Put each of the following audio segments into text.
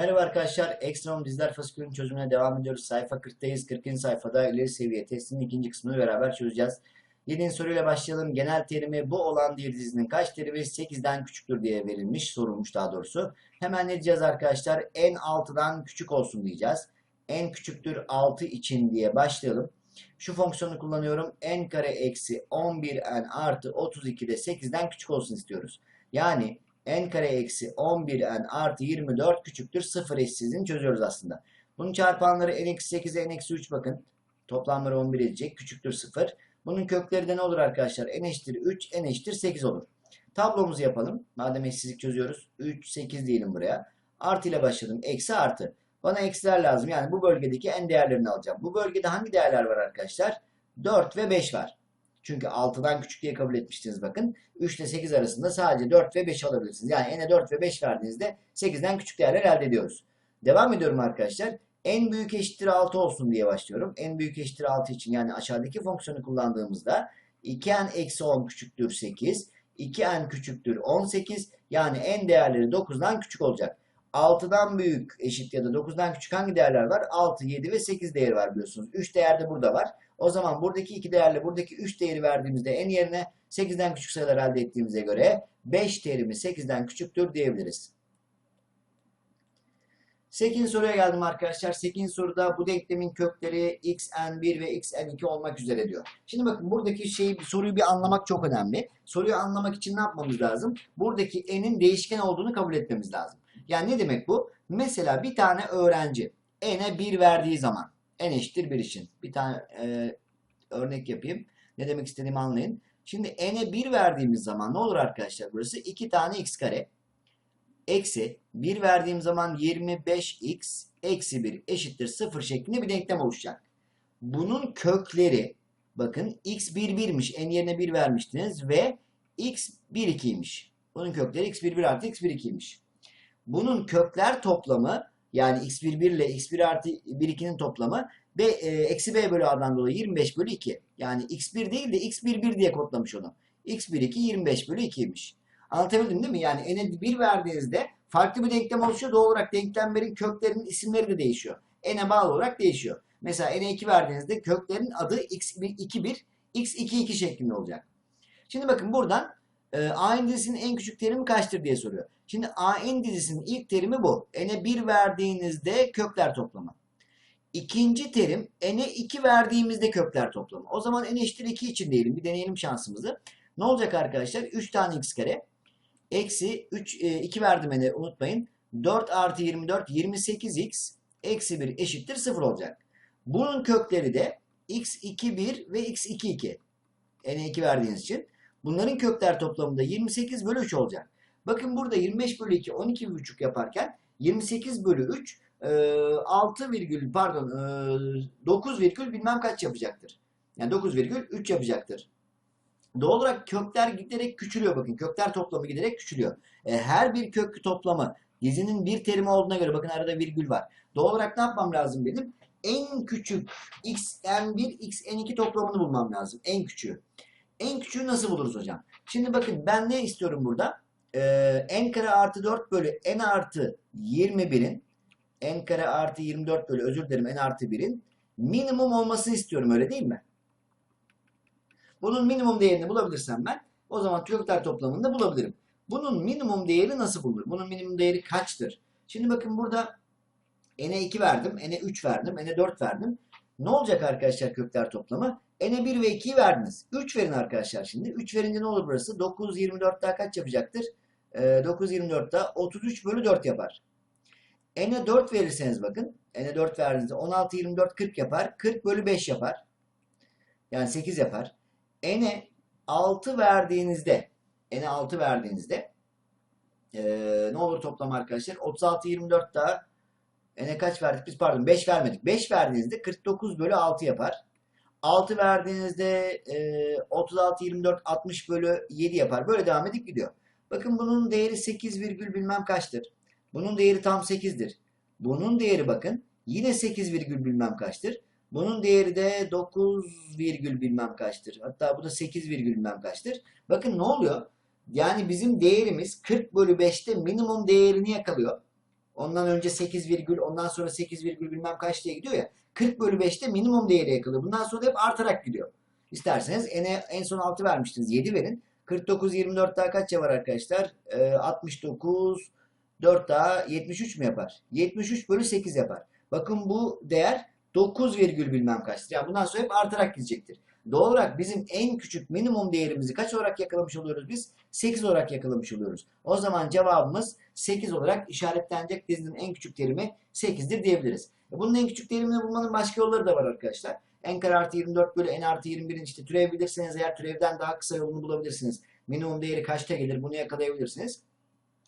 Merhaba arkadaşlar, Ekstrem Diziler Fasikülün çözümüne devam ediyoruz. Sayfa 40'tayız. 40. sayfada ileri seviye testinin ikinci kısmını beraber çözeceğiz. 7. soruyla başlayalım. Genel terimi bu olan bir dizinin kaç terimi 8'den küçüktür diye verilmiş, sorulmuş daha doğrusu. Hemen ne diyeceğiz arkadaşlar? En 6'dan küçük olsun diyeceğiz. En küçüktür 6 için diye başlayalım. Şu fonksiyonu kullanıyorum. n kare eksi 11n artı 32'de 8'den küçük olsun istiyoruz. Yani n kare eksi 11n artı 24 küçüktür 0 eşsizliğini çözüyoruz aslında. Bunun çarpanları n eksi 8'e n eksi 3 bakın. Toplamları 11 edecek. Küçüktür 0. Bunun kökleri de ne olur arkadaşlar? n eşittir 3, n eşittir 8 olur. Tablomuzu yapalım. Madem eşsizlik çözüyoruz. 3, 8 diyelim buraya. Artı ile başladım. Eksi artı. Bana eksiler lazım. Yani bu bölgedeki n değerlerini alacağım. Bu bölgede hangi değerler var arkadaşlar? 4 ve 5 var. Çünkü 6'dan küçük diye kabul etmiştiniz bakın. 3 ile 8 arasında sadece 4 ve 5 alabilirsiniz. Yani n'e 4 ve 5 verdiğinizde 8'den küçük değerler elde ediyoruz. Devam ediyorum arkadaşlar. En büyük eşittir 6 olsun diye başlıyorum. En büyük eşittir 6 için yani aşağıdaki fonksiyonu kullandığımızda 2n eksi 10 küçüktür 8. 2n küçüktür 18. Yani n değerleri 9'dan küçük olacak. 6'dan büyük eşit ya da 9'dan küçük hangi değerler var? 6, 7 ve 8 değeri var biliyorsunuz. 3 değer de burada var. O zaman buradaki 2 değerle buradaki 3 değeri verdiğimizde en yerine 8'den küçük sayılar elde ettiğimize göre 5 terimi 8'den küçüktür diyebiliriz. 8. soruya geldim arkadaşlar. 8. soruda bu denklemin kökleri xn1 ve xn2 olmak üzere diyor. Şimdi bakın buradaki şeyi, soruyu bir anlamak çok önemli. Soruyu anlamak için ne yapmamız lazım? Buradaki n'in değişken olduğunu kabul etmemiz lazım. Yani ne demek bu? Mesela bir tane öğrenci n'e 1 verdiği zaman n eşittir 1 için. Bir tane e, örnek yapayım. Ne demek istediğimi anlayın. Şimdi n'e 1 verdiğimiz zaman ne olur arkadaşlar burası? 2 tane x kare eksi 1 verdiğim zaman 25x eksi 1 eşittir 0 şeklinde bir denklem oluşacak. Bunun kökleri bakın x 1 1'miş. n yerine 1 vermiştiniz ve x 1 2'ymiş. Bunun kökleri x 1 1 artı x 1 2'ymiş. Bunun kökler toplamı yani x1 1 ile x1 artı 1 2'nin toplamı b, e, eksi b bölü a'dan dolayı 25 bölü 2. Yani x1 değil de x1 1 diye kodlamış onu. x1 2 25 bölü 2'ymiş. Anlatabildim değil mi? Yani n'e 1 verdiğinizde farklı bir denklem oluşuyor. Doğal olarak denklemlerin köklerinin isimleri de değişiyor. n'e bağlı olarak değişiyor. Mesela n'e 2 verdiğinizde köklerin adı x2 1, x2 2 şeklinde olacak. Şimdi bakın buradan e, a'nın dizisinin en küçük terimi kaçtır diye soruyor. Şimdi a'nın dizisinin ilk terimi bu. n'e 1 verdiğinizde kökler toplamı. İkinci terim n'e 2 verdiğimizde kökler toplamı. O zaman n eşittir 2 için diyelim. Bir deneyelim şansımızı. Ne olacak arkadaşlar? 3 tane x kare. Eksi 3, 2 verdim n'e unutmayın. 4 artı 24 28x eksi 1 eşittir 0 olacak. Bunun kökleri de x2 1 ve x2 2. n'e 2 verdiğiniz için. Bunların kökler toplamında 28 bölü 3 olacak. Bakın burada 25 bölü 2 12,5 yaparken 28 bölü 3 6 virgül pardon 9 virgül bilmem kaç yapacaktır. Yani 9 virgül 3 yapacaktır. Doğal olarak kökler giderek küçülüyor bakın. Kökler toplamı giderek küçülüyor. E, her bir kök toplamı dizinin bir terimi olduğuna göre bakın arada virgül var. Doğal olarak ne yapmam lazım benim? En küçük xn1 xn2 toplamını bulmam lazım. En küçüğü. En küçüğü nasıl buluruz hocam? Şimdi bakın ben ne istiyorum burada? Ee, n kare artı 4 bölü n artı 21'in n kare artı 24 bölü özür dilerim n artı 1'in minimum olmasını istiyorum öyle değil mi? Bunun minimum değerini bulabilirsem ben o zaman kökler toplamını da bulabilirim. Bunun minimum değeri nasıl bulunur? Bunun minimum değeri kaçtır? Şimdi bakın burada n'e 2 verdim, n'e 3 verdim, n'e 4 verdim. Ne olacak arkadaşlar kökler toplamı? N'e 1 ve 2'yi verdiniz. 3 verin arkadaşlar şimdi. 3 verince ne olur burası? 9, 24 daha kaç yapacaktır? Ee, 9, 24 daha 33 bölü 4 yapar. n'e 4 verirseniz bakın. n'e 4 verdiğinizde 16, 24, 40 yapar. 40 bölü 5 yapar. Yani 8 yapar. n'e 6 verdiğinizde n'e 6 verdiğinizde ee, ne olur toplam arkadaşlar? 36, 24 daha n'e kaç verdik biz? Pardon 5 vermedik. 5 verdiğinizde 49 bölü 6 yapar. 6 verdiğinizde e, 36, 24, 60 bölü 7 yapar. Böyle devam edip gidiyor. Bakın bunun değeri 8 virgül bilmem kaçtır. Bunun değeri tam 8'dir. Bunun değeri bakın yine 8 virgül bilmem kaçtır. Bunun değeri de 9 virgül bilmem kaçtır. Hatta bu da 8 virgül bilmem kaçtır. Bakın ne oluyor? Yani bizim değerimiz 40 bölü 5'te minimum değerini yakalıyor. Ondan önce 8 virgül, ondan sonra 8 virgül bilmem kaç diye gidiyor ya. 40 bölü 5'te minimum değeri yakılıyor. Bundan sonra hep artarak gidiyor. İsterseniz en, en son 6 vermiştiniz. 7 verin. 49, 24 daha kaç var arkadaşlar? Ee, 69, 4 daha 73 mü yapar? 73 bölü 8 yapar. Bakın bu değer 9 virgül bilmem kaçtır. Yani bundan sonra hep artarak gidecektir. Doğal olarak bizim en küçük minimum değerimizi kaç olarak yakalamış oluyoruz biz? 8 olarak yakalamış oluyoruz. O zaman cevabımız 8 olarak işaretlenecek dizinin en küçük terimi 8'dir diyebiliriz. E, Bunun en küçük terimini bulmanın başka yolları da var arkadaşlar. n kare artı 24 bölü n artı 21'in işte türev bilirseniz eğer türevden daha kısa yolunu bulabilirsiniz. Minimum değeri kaçta gelir bunu yakalayabilirsiniz.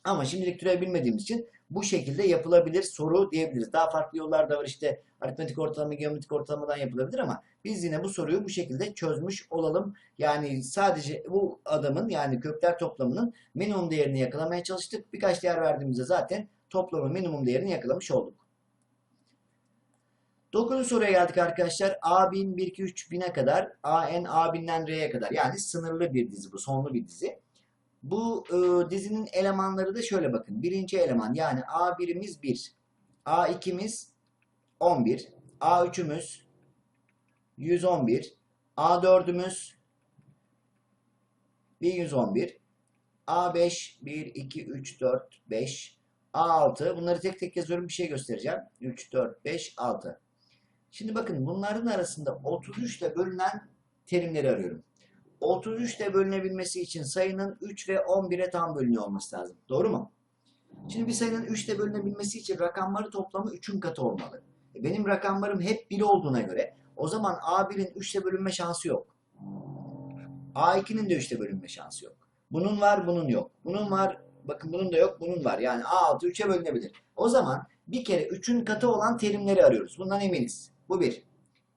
Ama şimdilik türev bilmediğimiz için bu şekilde yapılabilir soru diyebiliriz. Daha farklı yollar da var işte aritmetik ortalama, geometrik ortalamadan yapılabilir ama biz yine bu soruyu bu şekilde çözmüş olalım. Yani sadece bu adamın yani kökler toplamının minimum değerini yakalamaya çalıştık. Birkaç değer verdiğimizde zaten toplamın minimum değerini yakalamış olduk. Dokuzuncu soruya geldik arkadaşlar. A bin 1 2 3 bine kadar AN A binden R'ye kadar yani sınırlı bir dizi bu sonlu bir dizi. Bu e, dizinin elemanları da şöyle bakın. Birinci eleman yani A1'imiz 1. A2'miz 11. A3'ümüz 111. A4'ümüz 1111. A5 1, 2, 3, 4, 5. A6 bunları tek tek yazıyorum bir şey göstereceğim. 3, 4, 5, 6. Şimdi bakın bunların arasında 33 ile bölünen terimleri arıyorum. 33 ile bölünebilmesi için sayının 3 ve 11'e tam bölünüyor olması lazım. Doğru mu? Şimdi bir sayının 3 ile bölünebilmesi için rakamları toplamı 3'ün katı olmalı. E, Benim rakamlarım hep 1 olduğuna göre o zaman A1'in 3 ile bölünme şansı yok. A2'nin de 3 ile bölünme şansı yok. Bunun var, bunun yok. Bunun var, bakın bunun da yok, bunun var. Yani A6 3'e bölünebilir. O zaman bir kere 3'ün katı olan terimleri arıyoruz. Bundan eminiz. Bu bir.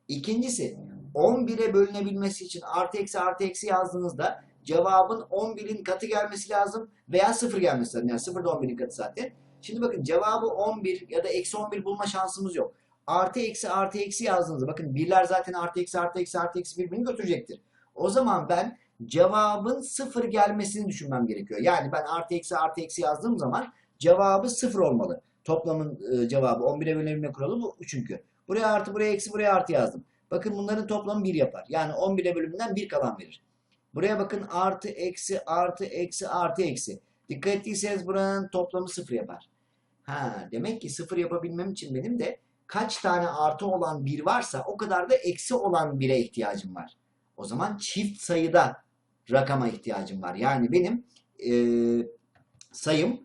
İkincisi 11'e bölünebilmesi için artı eksi artı eksi yazdığınızda cevabın 11'in katı gelmesi lazım veya 0 gelmesi lazım. Yani 0 da 11'in katı zaten. Şimdi bakın cevabı 11 ya da eksi 11 bulma şansımız yok. Artı eksi artı eksi yazdığınızda bakın birler zaten artı eksi artı eksi artı eksi birbirini götürecektir. O zaman ben cevabın 0 gelmesini düşünmem gerekiyor. Yani ben artı eksi artı eksi yazdığım zaman cevabı 0 olmalı. Toplamın e, cevabı 11'e bölünebilme kuralı bu çünkü. Buraya artı buraya eksi buraya artı yazdım. Bakın bunların toplamı 1 yapar. Yani 11'e bölümünden 1 kalan verir. Buraya bakın artı eksi artı eksi artı eksi. Dikkat ettiyseniz buranın toplamı 0 yapar. Ha, demek ki 0 yapabilmem için benim de kaç tane artı olan 1 varsa o kadar da eksi olan 1'e ihtiyacım var. O zaman çift sayıda rakama ihtiyacım var. Yani benim e, sayım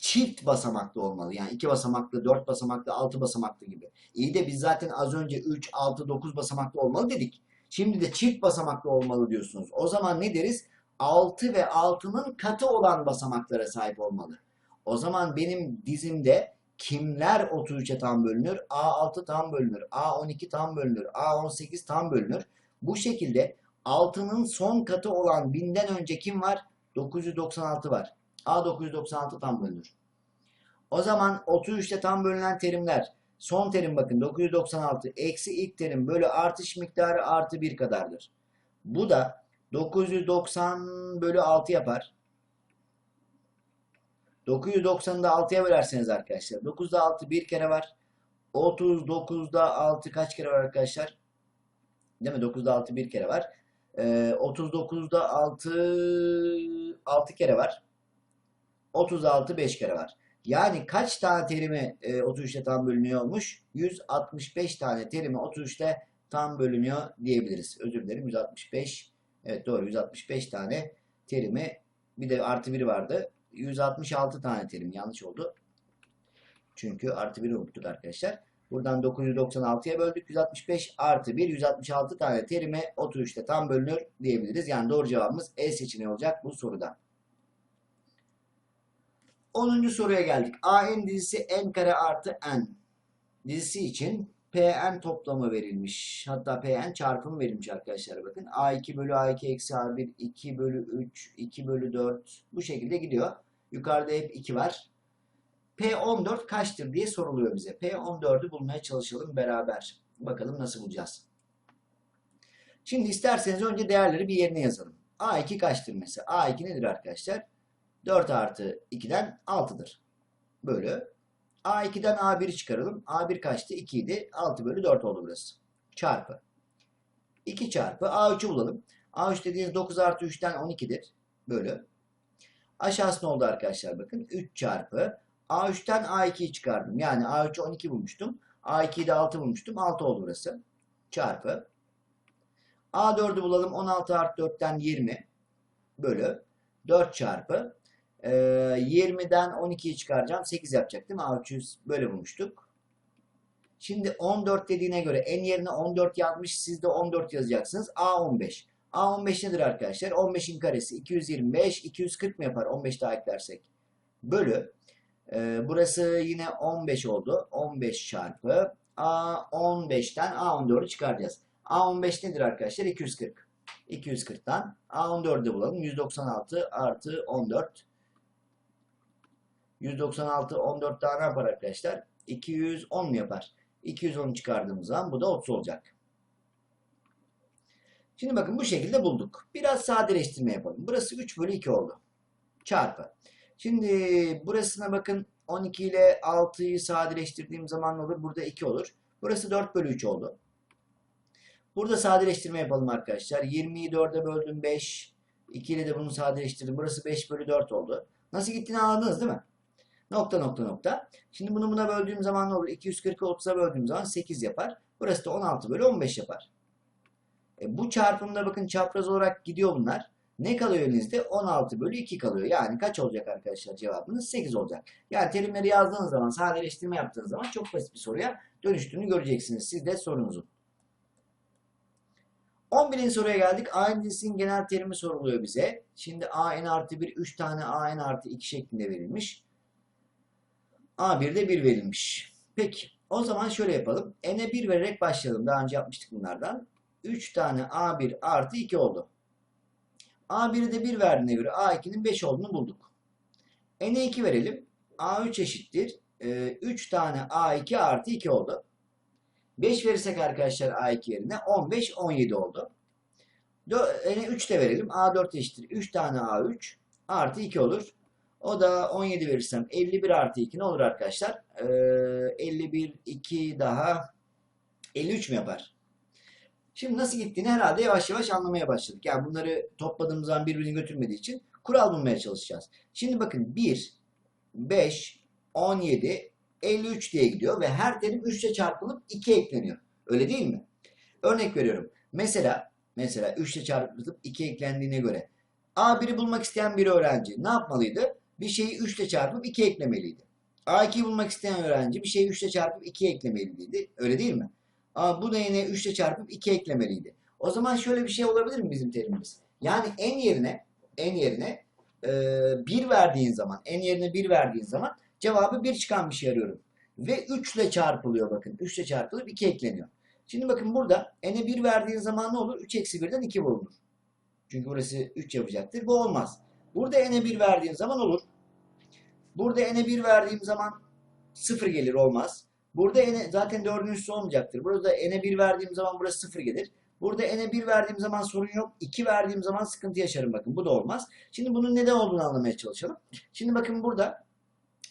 çift basamaklı olmalı. Yani 2 basamaklı, 4 basamaklı, 6 basamaklı gibi. İyi de biz zaten az önce 3, 6, 9 basamaklı olmalı dedik. Şimdi de çift basamaklı olmalı diyorsunuz. O zaman ne deriz? 6 ve 6'nın katı olan basamaklara sahip olmalı. O zaman benim dizimde kimler 33'e tam bölünür? A6 tam bölünür. A12 tam bölünür. A18 tam bölünür. Bu şekilde 6'nın son katı olan 1000'den önce kim var? 996 var. A996 tam bölünür. O zaman 33'te tam bölünen terimler son terim bakın 996 eksi ilk terim bölü artış miktarı artı 1 kadardır. Bu da 990 bölü 6 yapar. 990'ı da 6'ya bölerseniz arkadaşlar. 9'da 6 bir kere var. 39'da 6 kaç kere var arkadaşlar? Değil mi? 9'da 6 bir kere var. Ee, 39'da 6 6 kere var. 36 5 kere var. Yani kaç tane terimi e, 33'te tam bölünüyor olmuş? 165 tane terimi 33'te tam bölünüyor diyebiliriz. Özür dilerim 165. Evet doğru 165 tane terimi bir de artı 1 vardı. 166 tane terim yanlış oldu. Çünkü artı 1'i unuttuk arkadaşlar. Buradan 996'ya böldük. 165 artı 1 166 tane terime 33'te tam bölünür diyebiliriz. Yani doğru cevabımız E seçeneği olacak bu soruda. 10. soruya geldik. AN dizisi n kare artı n dizisi için Pn toplamı verilmiş. Hatta Pn çarpımı verilmiş arkadaşlar bakın. A2 bölü A2 eksi A1 2 bölü 3 2 bölü 4 bu şekilde gidiyor. Yukarıda hep 2 var. P14 kaçtır diye soruluyor bize. P14'ü bulmaya çalışalım beraber. Bakalım nasıl bulacağız. Şimdi isterseniz önce değerleri bir yerine yazalım. A2 kaçtır mesela? A2 nedir arkadaşlar? 4 artı 2'den 6'dır. Bölü A2'den A1'i çıkaralım. A1 kaçtı? 2 idi. 6 bölü 4 oldu burası. Çarpı. 2 çarpı A3'ü bulalım. A3 dediğiniz 9 artı 3'ten 12'dir. Bölü. Aşağısı ne oldu arkadaşlar? Bakın 3 çarpı. A3'ten A2'yi çıkardım. Yani A3'ü 12 bulmuştum. A2'yi de 6 bulmuştum. 6 oldu burası. Çarpı. A4'ü bulalım. 16 artı 4'ten 20 bölü 4 çarpı e, 20'den 12'yi çıkaracağım. 8 yapacak değil mi? A300 böyle bulmuştuk. Şimdi 14 dediğine göre en yerine 14 yazmış. Siz de 14 yazacaksınız. A15. A15 nedir arkadaşlar? 15'in karesi 225. 240 mı yapar? 15 daha eklersek. Bölü. e, burası yine 15 oldu. 15 çarpı A15'ten A14'ü çıkaracağız. A15 nedir arkadaşlar? 240. 240'tan A14'ü de bulalım. 196 artı 14. 196 14 daha ne yapar arkadaşlar? 210 mu yapar? 210 çıkardığımız zaman bu da 30 olacak. Şimdi bakın bu şekilde bulduk. Biraz sadeleştirme yapalım. Burası 3 bölü 2 oldu. Çarpı. Şimdi burasına bakın 12 ile 6'yı sadeleştirdiğim zaman ne olur? Burada 2 olur. Burası 4 bölü 3 oldu. Burada sadeleştirme yapalım arkadaşlar. 20'yi 4'e böldüm 5. 2 ile de bunu sadeleştirdim. Burası 5 bölü 4 oldu. Nasıl gittiğini anladınız değil mi? Nokta nokta nokta. Şimdi bunu buna böldüğüm zaman ne olur? 240'ı 30'a böldüğüm zaman 8 yapar. Burası da 16 bölü 15 yapar. E, bu çarpımda bakın çapraz olarak gidiyor bunlar. Ne kalıyor elinizde? 16 bölü 2 kalıyor. Yani kaç olacak arkadaşlar cevabınız? 8 olacak. Yani terimleri yazdığınız zaman, sadeleştirme yaptığınız zaman çok basit bir soruya dönüştüğünü göreceksiniz. Siz de sorunuzun. 11. soruya geldik. A'nın cinsinin genel terimi soruluyor bize. Şimdi AN artı 1, 3 tane AN artı 2 şeklinde verilmiş. A1 de 1 verilmiş. Peki. O zaman şöyle yapalım. N'e 1 vererek başlayalım. Daha önce yapmıştık bunlardan. 3 tane A1 artı 2 oldu. A1'i de 1 verdiğine göre A2'nin 5 olduğunu bulduk. N'e 2 verelim. A3 eşittir. 3 tane A2 artı 2 oldu. 5 verirsek arkadaşlar A2 yerine 15, 17 oldu. N'e 3 de verelim. A4 eşittir. 3 tane A3 artı 2 olur. O da 17 verirsem 51 artı 2 ne olur arkadaşlar? Ee, 51, 2 daha 53 mi yapar? Şimdi nasıl gittiğini herhalde yavaş yavaş anlamaya başladık. Yani bunları topladığımız zaman birbirini götürmediği için kural bulmaya çalışacağız. Şimdi bakın 1, 5, 17, 53 diye gidiyor ve her terim 3 ile çarpılıp 2 ekleniyor. Öyle değil mi? Örnek veriyorum. Mesela mesela 3 ile çarpılıp 2 eklendiğine göre A1'i bulmak isteyen bir öğrenci ne yapmalıydı? Bir şeyi 3 ile çarpıp 2 eklemeliydi. A2'yi bulmak isteyen öğrenci bir şeyi 3 ile çarpıp 2 eklemeliydi. Öyle değil mi? Aa, bu da yine 3 ile çarpıp 2 eklemeliydi. O zaman şöyle bir şey olabilir mi bizim terimimiz? Yani en yerine en yerine e, 1 verdiğin zaman en yerine 1 verdiğin zaman cevabı 1 çıkan bir şey arıyorum. Ve 3 ile çarpılıyor bakın. 3 ile çarpılıp 2 ekleniyor. Şimdi bakın burada n'e 1 verdiğin zaman ne olur? 3 eksi 1'den 2 bulunur. Çünkü burası 3 yapacaktır. Bu olmaz. Burada n'e 1 verdiğin zaman olur. Burada n'e 1 verdiğim zaman 0 gelir olmaz. Burada n'e zaten 4'ün üssü olmayacaktır. Burada n'e 1 verdiğim zaman burası 0 gelir. Burada n'e 1 verdiğim zaman sorun yok. 2 verdiğim zaman sıkıntı yaşarım bakın. Bu da olmaz. Şimdi bunun neden olduğunu anlamaya çalışalım. Şimdi bakın burada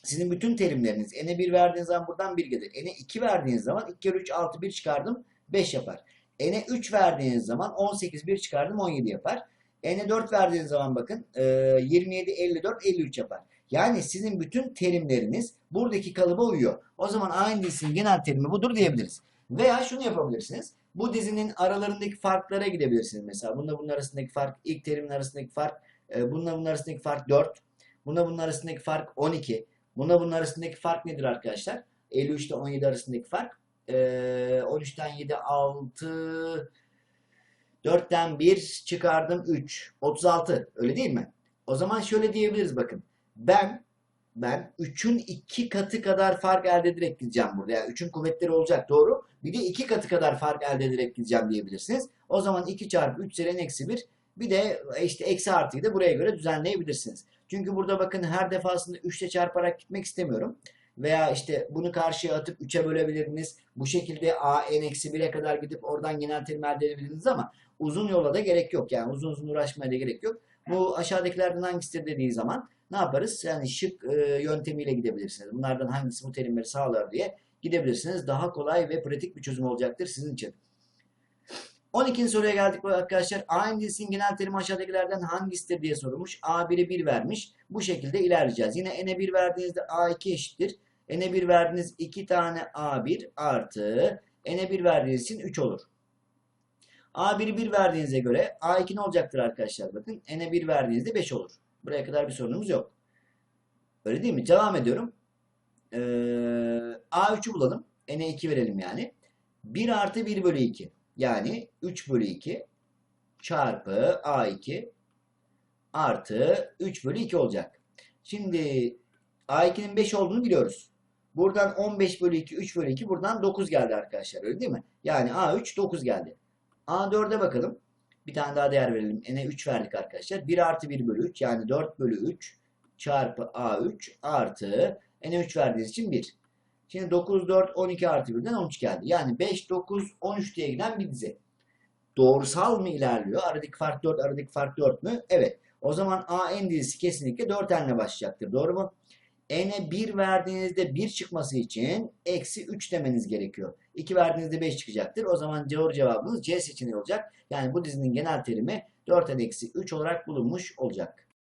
sizin bütün terimleriniz n'e 1 verdiğiniz zaman buradan 1 gelir. n'e 2 verdiğiniz zaman 2 kere 3 6 1 çıkardım 5 yapar. n'e 3 verdiğiniz zaman 18 1 çıkardım 17 yapar. N'e 4 verdiğiniz zaman bakın 27 54 53 yapar. Yani sizin bütün terimleriniz buradaki kalıba uyuyor. O zaman aynı dizinin genel terimi budur diyebiliriz. Veya şunu yapabilirsiniz. Bu dizinin aralarındaki farklara gidebilirsiniz. Mesela bununla bunun arasındaki fark, ilk terimin arasındaki fark, bununla bunun arasındaki fark 4. Bununla bunun arasındaki fark 12. Bununla bunun arasındaki fark nedir arkadaşlar? 53 ile 17 arasındaki fark. 13'ten 7 6 4'ten 1 çıkardım 3. 36. Öyle değil mi? O zaman şöyle diyebiliriz bakın. Ben ben 3'ün 2 katı kadar fark elde ederek gideceğim burada. Yani 3'ün kuvvetleri olacak doğru. Bir de 2 katı kadar fark elde ederek gideceğim diyebilirsiniz. O zaman 2 çarpı 3 üzeri eksi 1 bir de işte eksi artıyı da buraya göre düzenleyebilirsiniz. Çünkü burada bakın her defasında 3 ile çarparak gitmek istemiyorum. Veya işte bunu karşıya atıp 3'e bölebilirsiniz. Bu şekilde a n eksi 1'e kadar gidip oradan genel terim elde edebilirsiniz ama uzun yola da gerek yok. Yani uzun uzun uğraşmaya da gerek yok. Bu aşağıdakilerden hangisidir dediği zaman ne yaparız? Yani şık e, yöntemiyle gidebilirsiniz. Bunlardan hangisi bu terimleri sağlar diye gidebilirsiniz. Daha kolay ve pratik bir çözüm olacaktır sizin için. 12. soruya geldik arkadaşlar. A indisinin genel terimi aşağıdakilerden hangisidir diye sorulmuş. A1'e 1 vermiş. Bu şekilde ilerleyeceğiz. Yine n'e 1 verdiğinizde A2 eşittir. n'e 1 verdiğiniz 2 tane A1 artı n'e 1 verdiğiniz için 3 olur. A1'i 1 verdiğinize göre A2 ne olacaktır arkadaşlar? Bakın n'e 1 verdiğinizde 5 olur. Buraya kadar bir sorunumuz yok. Öyle değil mi? Devam ediyorum. Ee, A3'ü bulalım. n'e 2 verelim yani. 1 artı 1 bölü 2. Yani 3 bölü 2 çarpı A2 artı 3 bölü 2 olacak. Şimdi A2'nin 5 olduğunu biliyoruz. Buradan 15 bölü 2, 3 bölü 2 buradan 9 geldi arkadaşlar öyle değil mi? Yani A3 9 geldi. A4'e bakalım. Bir tane daha değer verelim. N'e 3 verdik arkadaşlar. 1 artı 1 bölü 3 yani 4 bölü 3 çarpı A3 artı N'e 3 verdiğiniz için 1. Şimdi 9, 4, 12 artı 1'den 13 geldi. Yani 5, 9, 13 diye giden bir dizi. Doğrusal mı ilerliyor? Aradaki fark 4, aradaki fark 4 mü? Evet. O zaman A en dizisi kesinlikle 4 ile başlayacaktır. Doğru mu? N'e 1 verdiğinizde 1 çıkması için eksi 3 demeniz gerekiyor. 2 verdiğinizde 5 çıkacaktır. O zaman doğru cevabınız C seçeneği olacak. Yani bu dizinin genel terimi 4 eksi 3 olarak bulunmuş olacak.